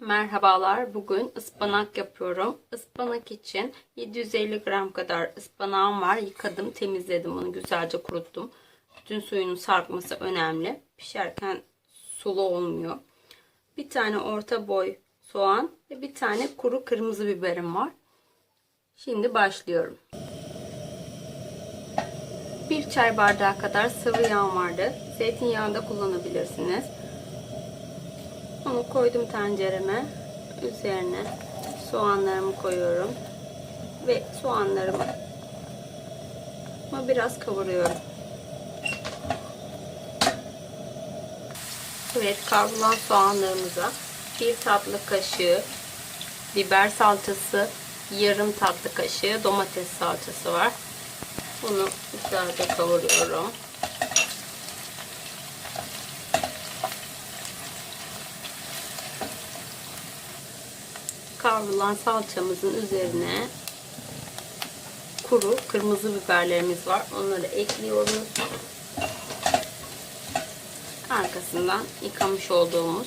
Merhabalar. Bugün ıspanak yapıyorum. Ispanak için 750 gram kadar ıspanağım var. Yıkadım, temizledim onu güzelce kuruttum. Bütün suyunun sarkması önemli. Pişerken sulu olmuyor. Bir tane orta boy soğan ve bir tane kuru kırmızı biberim var. Şimdi başlıyorum. Bir çay bardağı kadar sıvı yağ vardı. Zeytinyağı da kullanabilirsiniz. Onu koydum tencereme. Üzerine soğanlarımı koyuyorum. Ve soğanlarımı biraz kavuruyorum. Evet kavrulan soğanlarımıza bir tatlı kaşığı biber salçası, yarım tatlı kaşığı domates salçası var. Bunu güzelce kavuruyorum. Kavrulan salçamızın üzerine kuru kırmızı biberlerimiz var. Onları ekliyoruz. Arkasından yıkamış olduğumuz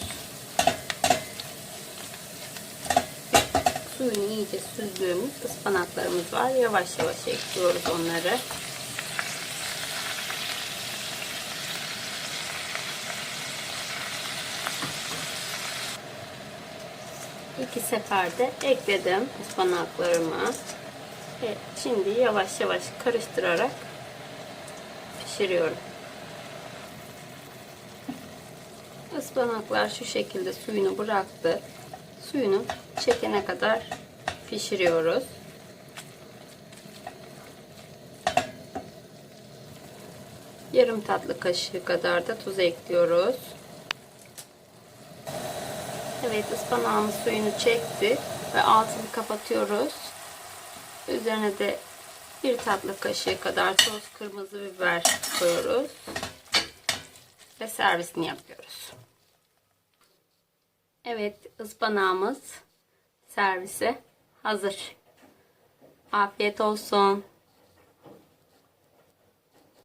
suyunu iyice süzdüğümüz ıspanaklarımız var. Yavaş yavaş ekliyoruz onları. İki seferde ekledim ıspanaklarımı. Ve şimdi yavaş yavaş karıştırarak pişiriyorum. Ispanaklar şu şekilde suyunu bıraktı. Suyunu çekene kadar pişiriyoruz. Yarım tatlı kaşığı kadar da tuz ekliyoruz. Evet ıspanağımız suyunu çekti ve altını kapatıyoruz. Üzerine de bir tatlı kaşığı kadar toz kırmızı biber koyuyoruz. Ve servisini yapıyoruz. Evet ıspanağımız servise hazır. Afiyet olsun.